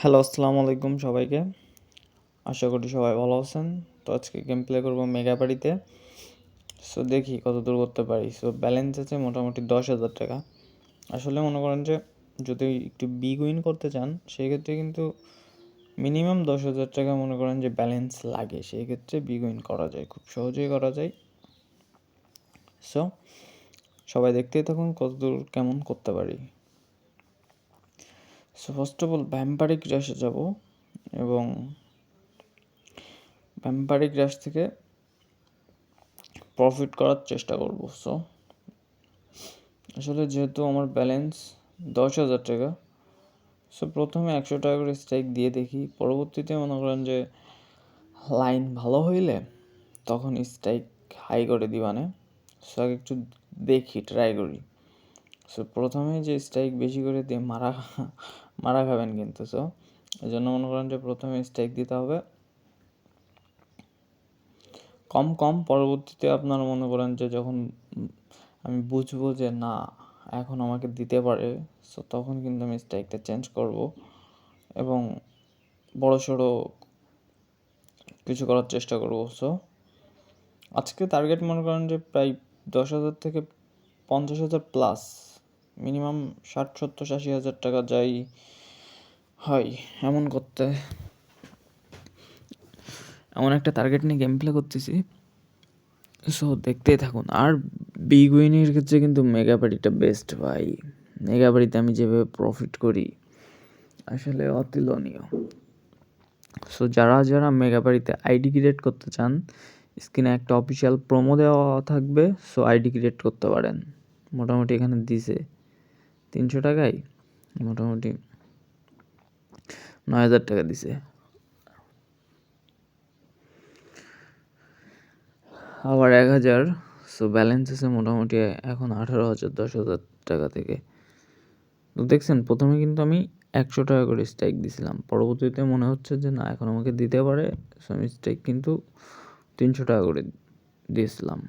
Hello আসসালামু আলাইকুম সবাইকে। আশা করি সবাই ভালো আছেন। তো আজকে গেম প্লে করব মেগা বাড়িতে। সো দেখি কত দূর করতে পারি। সো ব্যালেন্স আছে মোটামুটি দশ হাজার টাকা। আসলে মনে করেন যে, যদি একটু বিগ উইন করতে চান, সেই ক্ষেত্রে কিন্তু মিনিমাম দশ হাজার টাকা মনে করেন যে ব্যালেন্স লাগে। সেই ক্ষেত্রে বিগ উইন করা যায়। খুব সহজেই করা যায়। সো সবাই দেখতেই থাকুন কত দূর কেমন করতে পারি। So first of all vampiric রাশে যাব এবং ভ্যাম্পারিক রাশ থেকে প্রফিট করার চেষ্টা করব। সো আসলে যেহেতু আমার ব্যালেন্স দশ হাজার টাকা সো প্রথমে একশো টাকা করে স্ট্রাইক দিয়ে দেখি। পরবর্তীতে মনে করেন যে লাইন ভালো হইলে তখন স্ট্রাইক হাই করে দিবানে। সো আগে একটু দেখি ট্রাই করি। সো প্রথমে যে স্ট্রাইক বেশি করে দিয়ে মারা মারা খাবেন কিন্তু সো এই জন্য মনে করেন যে প্রথমে স্ট্রাইক দিতে হবে। কম কম পরবর্তীতে আপনারা মনে করেন যে যখন আমি বুঝব যে না, এখন আমাকে দিতে পারে সো তখন কিন্তু আমি স্ট্রাইকটা চেঞ্জ করব এবং বড় সড়ো কিছু করার চেষ্টা করব সো আজকে টার্গেট মনে করেন যে প্রায় দশ হাজার থেকে পঞ্চাশ হাজার প্লাস মিনিমাম ষাট, সত্তর, আশি হাজার টাকা যাই হয় এমন করতে। এমন একটা টার্গেট নিয়ে গেম প্লে করতেছি। সো দেখতেই থাকুন। আর বিগ উইনের ক্ষেত্রে কিন্তু মেগা বাড়িটা বেস্ট ভাই। মেগা বাড়িতে আমি যেভাবে প্রফিট করি, আসলে অতুলনীয়। সো যারা যারা মেগা বাড়িতে আইডি ক্রিয়েট করতে চান স্ক্রিনে একটা অফিসিয়াল প্রোমো দেওয়া থাকবে। সো আইডি ক্রিয়েট করতে পারেন। মোটামুটি এখানে দিছে। তিনশো টাকায়? মোটামুটি নয় হাজার টাকা দিছে। আবার এক হাজার সো ব্যালেন্স আছে মোটামুটি এখন আঠারো হাজার, দশ হাজার টাকা থেকে। তো দেখছেন, প্রথমে কিন্তু আমি একশো টাকা করে স্ট্রাইক দিছিলাম। পরবর্তীতে মনে হচ্ছে যে না, এখন আমাকে দিতে পারে সো আমি স্ট্রাইক কিন্তু তিনশো টাকা করে দিয়েছিলাম।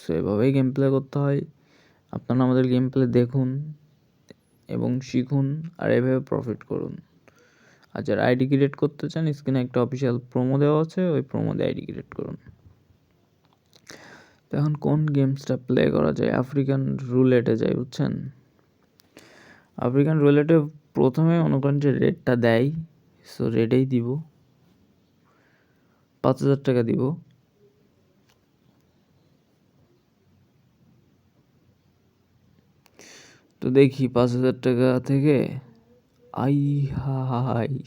সো এভাবেই গেম প্লে করতে হয়। আপনারা আমাদের গেম প্লে দেখুন এবং শিখুন আর এভাবে প্রফিট করুন। আর যারা আইডি ক্রিয়েট করতে চান স্ক্রিনে একটা অফিসিয়াল প্রোমো দেওয়া আছে, ওই প্রোমো দিয়ে আইডি ক্রিয়েট করুন। তো এখন কোন গেমসটা প্লে করা যায়? আফ্রিকান রুলেটে যায় বুঝছেন? আফ্রিকান রুলেটে প্রথমে করেন যে রেটটা দেয় সো রেটেই দিব। পাঁচ হাজার টাকা দিব। তো দেখি পাঁচ হাজার টাকা থেকে আই হাই।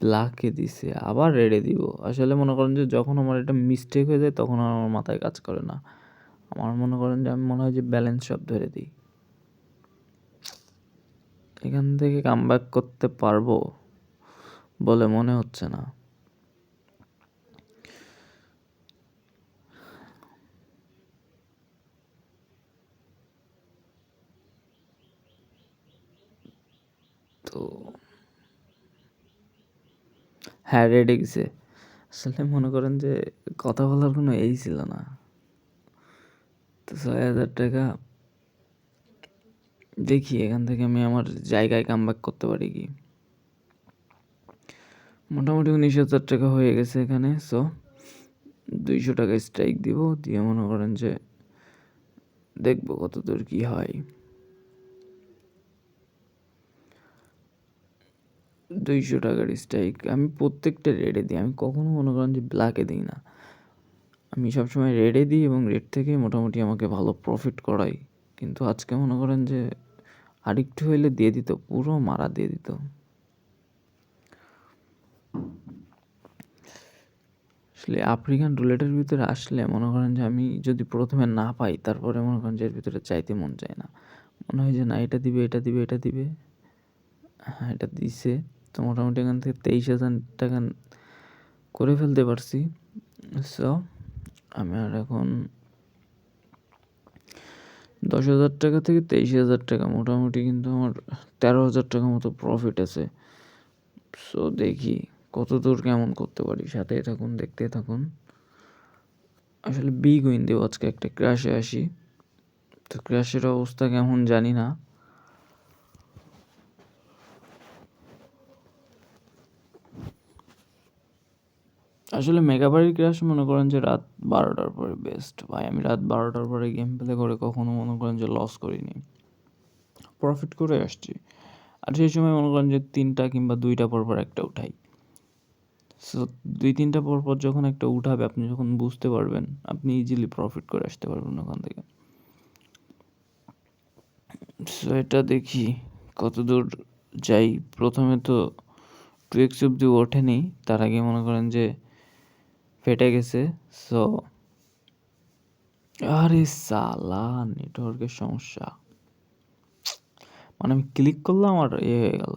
ব্ল্যাকে দিছে, আবার রেডে দিব। আসলে মনে করেন যে যখন আমার এটা মিস্টেক হয়ে যায়, তখন আমার মাথায় কাজ করে না। আমার মনে করেন যে আমি মনে হয় যে ব্যালেন্স সব ধরে দিই। এখান থেকে কাম করতে পারব বলে মনে হচ্ছে না। তো হ্যাঁ রেডে গেছে। আসলে মনে করেন যে কথা বলার কোনো এই ছিল না। তো ছয় হাজার টাকা দেখি, এখান থেকে আমি আমার জায়গায় কাম ব্যাক করতে পারি কি? মোটামুটি উনিশ হাজার টাকা হয়ে গেছে এখানে সো দুইশো টাকা স্ট্রাইক দিব। দিয়ে মনে করেন যে দেখব কত দূর কী হয়। দুইশো টাকার স্ট্রাইক আমি প্রত্যেকটা রেডে দিই। আমি কখনো মনে করেন যে ব্ল্যাকে দিই না। আমি সবসময় রেডে দিই এবং রেড থেকে মোটামুটি আমাকে ভালো প্রফিট করাই। কিন্তু আজকে মনে করেন যে আরেকটু হইলে দিয়ে দিত, পুরো মারা দিয়ে দিত। আসলে আফ্রিকান রুলেটের ভিতরে আসলে মনে করেন যে আমি যদি প্রথমে না পাই, তারপরে মনে করেন যে এর ভিতরে চাইতে মন চায় না। মনে হয় যে না, এটা দিবে এটা দিবে এটা দিবে। হ্যাঁ এটা দিছে। তো মোটামুটি এখান থেকে তেইশ হাজার টাকা করে ফেলতে পারছি। সো আমি আর এখন দশ হাজার টাকা থেকে তেইশ হাজার টাকা, মোটামুটি কিন্তু আমার তেরো হাজার টাকা মতো প্রফিট আছে। সো দেখি কত দূর কেমন করতে পারি সাথে থাকুন দেখতে থাকুন। আসলে বিগ উইন দেবো আজকে, একটা ক্র্যাশে আসি। তো ক্র্যাশের অবস্থা কেমন জানি না। আসলে মেগাবাড়ি ক্রাশ মনে করেন যে রাত বারোটার পরে বেস্ট ভাই, আমি রাত বারোটার পরে গেম প্লে করে কখনো মনে করেন যে লস করিনি। প্রফিট করে আসছি। আর সেই সময় মনে করেন যে তিনটা কিংবা দুইটা পর পর একটা উঠাই। সো দুই তিনটা পর পর যখন একটা উঠাবে, আপনি যখন বুঝতে পারবেন, আপনি ইজিলি প্রফিট করে আসতে পারবেন ওখান থেকে। সো এটা দেখি কত দূর যাই। প্রথমে তো টু এক্স অব্দি ওঠেনি। তার আগে মনে করেন যে ফেটে গেছে সো আরে সালা নেটওয়ার্কের সমস্যা। মানে আমি ক্লিক করলাম আর এ হয়ে গেল।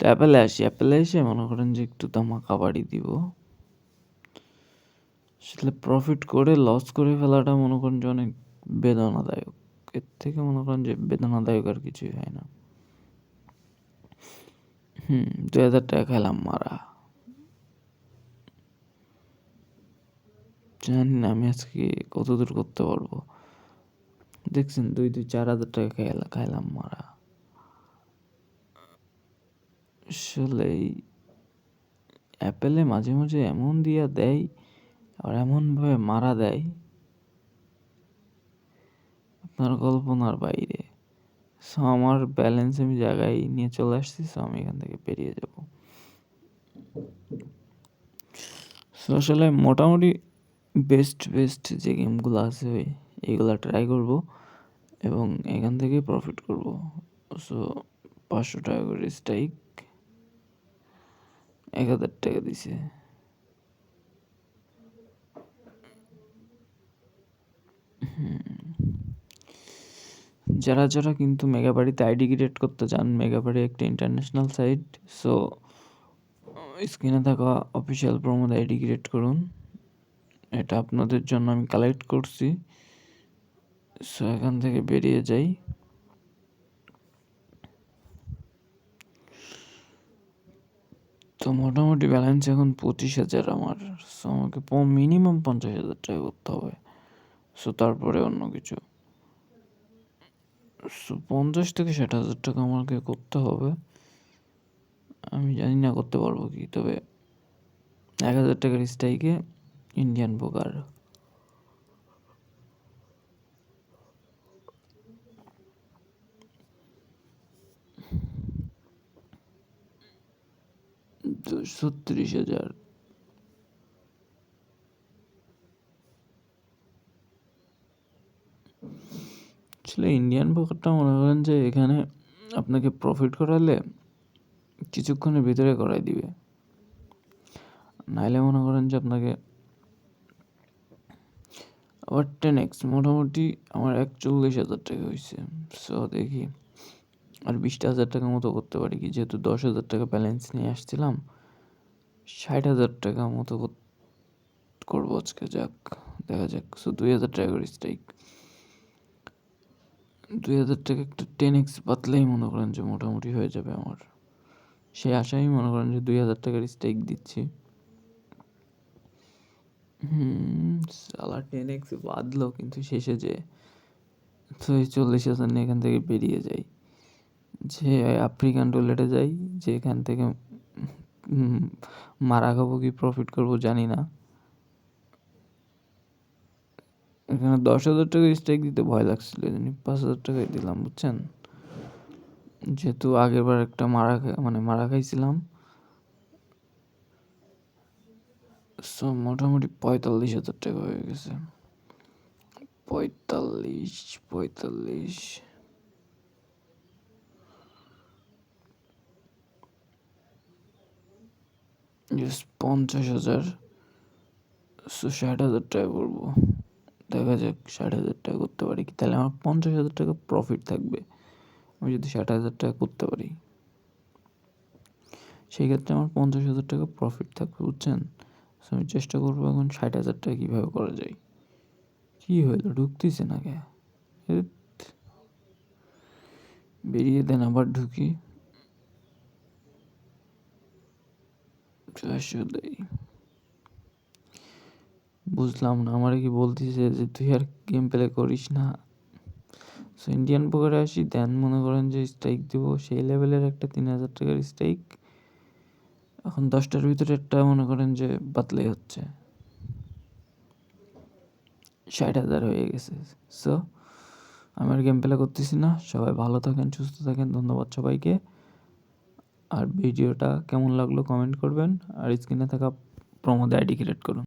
অ্যাপেলে আসি অ্যাপেলে এসে মনে করেন যে একটু ধামাকা বাড়ি দিব। আসলে প্রফিট করে লস করে ফেলাটা মনে করেন যে অনেক বেদনাদায়ক। এর থেকে মনে করেন যে বেদনাদায়ক আর কিছুই হয় না। হুম দু হাজার টাকা খেলাম মারা। জানি না আমি আজকে কত দূর করতে পারব। দেখছেন দুই দুই চার হাজার টাকা খাইলাম খাইলাম মারা। আসলে অ্যাপেলে মাঝে মাঝে এমন দিয়া দেয় আর এমনভাবে মারা দেয়। আপনার কল্পনার বাইরে। সো আমার ব্যালেন্স আমি জায়গায় নিয়ে চলে আসছি সো আমি এখান থেকে বেরিয়ে যাব। সো আসলে মোটামুটি বেস্ট বেস্ট যে গেমগুলো আছে এইগুলো ট্রাই করব এবং এখান থেকে প্রফিট করব। সো পাঁচশো টাকা করে স্ট্রাইক এক হাজার টাকা দিছে। যারা যারা কিন্তু মেগাবাড়িতে আইডি ক্রিয়েট করতে চান, মেগাবাড়ি একটা ইন্টারন্যাশনাল সাইট সো স্ক্রিনে থাকা অফিসিয়াল প্রমোদ আইডি ক্রিয়েট করুন। এটা আপনাদের জন্য আমি কালেক্ট করছি। সো এখান থেকে বেরিয়ে যাই। তো মোটামুটি ব্যালেন্স এখন পঁচিশ হাজার আমার। সো আমাকে মিনিমাম পঞ্চাশ হাজার টাকা করতে হবে। সো তারপরে অন্য কিছু। সো পঞ্চাশ থেকে ষাট হাজার টাকা আমাকে করতে হবে। আমি জানি না করতে পারব কি। তবে এক হাজার টাকার স্ট্রাইকে ইন্ডিয়ান পোকার ছত্রিশ হাজার। আসলে ইন্ডিয়ান পোকারটা মনে করেন যে এখানে আপনাকে প্রফিট করালে কিছুক্ষণের ভিতরে করাই দিবে। নাইলে মনে করেন যে আপনাকে আবার টেন এক্স মোটামুটি আমার একচল্লিশ হাজার টাকা হয়েছে সো দেখি। আর বিশটা হাজার টাকা মতো করতে পারি কি? যেহেতু দশ হাজার টাকা ব্যালেন্স নিয়ে আসছিলাম, ষাট হাজার টাকা মতো করব আজকে, যাক, দেখা যাক। সো দুই হাজার টাকা করে স্ট্রাইক দুই হাজার টাকা একটা টেন এক্স পাতলেই মনে করেন যে মোটামুটি হয়ে যাবে আমার। সেই আশাই মনে করেন যে দুই হাজার টাকার স্টেক দিচ্ছি। হুম, সালা টেন এক্স বাঁধলো কিন্তু শেষে যে চল্লিশ হাজার নিয়ে এখান থেকে বেরিয়ে যাই। যে আফ্রিকান টয়লেটে যাই, যে এখান থেকে মারা খাব কি প্রফিট করব জানি না। এখানে দশ হাজার টাকা স্ট্রাইক দিতে ভয় লাগছিল পাঁচ হাজার টাকাই দিলাম, বুঝছেন? যেহেতু আগেরবার একটা মারা মানে মারা খাইছিলাম সো মোটামুটি পঁয়তাল্লিশ হাজার টাকা হয়ে গেছে। পঁয়তাল্লিশ পঁয়তাল্লিশ। পঞ্চাশ হাজার। ষাট হাজার টাকা করব। দেখা যাক, ষাট হাজার টাকা করতে পারি কি? তাহলে আমার পঞ্চাশ হাজার টাকা প্রফিট থাকবে। আমি যদি ষাট হাজার টাকা করতে পারি। সেই ক্ষেত্রে আমার পঞ্চাশ হাজার টাকা প্রফিট থাকবে, বুঝছেন? আমি চেষ্টা করব এখন ষাট হাজার টাকা কীভাবে করা যায়। কী হইল ঢুকতেছে না কে বেরিয়ে দেন আবার ঢুকি। দেয় বুঝলাম না, আমার কি বলতেছে যে তুই আর গেম প্লে করিস না। সো ইন্ডিয়ান পোকারে আসি, দেন মনে করেন যে স্ট্রাইক দেবো। সেই লেভেলের একটা তিন হাজার টাকার স্ট্রাইক এখন দশটার ভিতরে একটা মনে করেন যে বাতলাই হচ্ছে। ষাট হাজার হয়ে গেছে। সো আমি আর গেম প্লে করতেছি না। সবাই ভালো থাকেন, সুস্থ থাকেন। ধন্যবাদ সবাইকে। আর ভিডিওটা কেমন লাগল কমেন্ট করবেন। আর স্ক্রিনে থাকা প্রমোদে আইডি ক্রিয়েট করুন।